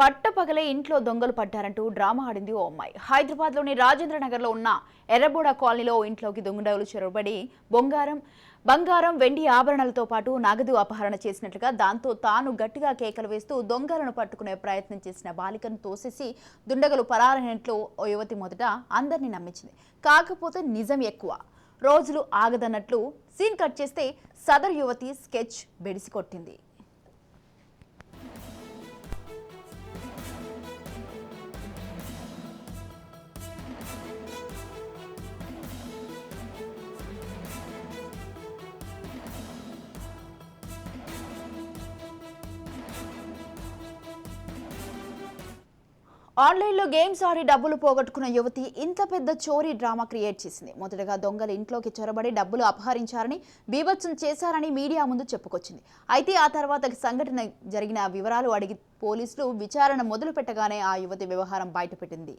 పట్టపగలే ఇంట్లో దొంగలు పడ్డారంటూ డ్రామా ఆడింది ఓ అమ్మాయి. హైదరాబాద్లోని రాజేంద్ర నగర్లో ఉన్న ఎర్రబోడ కాలనీలో ఇంట్లోకి దొంగడవులు చొరబడి బొంగారం బంగారం వెండి ఆభరణాలతో పాటు నగదు అపహరణ చేసినట్లుగా దాంతో తాను గట్టిగా కేకలు వేస్తూ దొంగలను పట్టుకునే ప్రయత్నం చేసిన బాలికను తోసేసి దుండగలు పరారైనట్లు ఓ యువతి మొదట అందరినీ నమ్మించింది. కాకపోతే నిజం ఎక్కువ. రోజులు ఆగదన్నట్లు సీన్ కట్ చేస్తే సదర్ యువతి స్కెచ్ బెడిసి కొట్టింది. ఆన్లైన్లో గేమ్స్ ఆడి డబ్బులు పోగొట్టుకున్న యువతి ఇంత పెద్ద చోరీ డ్రామా క్రియేట్ చేసింది. మొదటగా దొంగలు ఇంట్లోకి చొరబడి డబ్బులు అపహరించారని బీభత్సం చేశారని మీడియా ముందు చెప్పుకొచ్చింది. అయితే ఆ తర్వాత సంఘటన జరిగిన వివరాలు అడిగి పోలీసులు విచారణ మొదలు పెట్టగానే ఆ యువతి వ్యవహారం బయటపెట్టింది.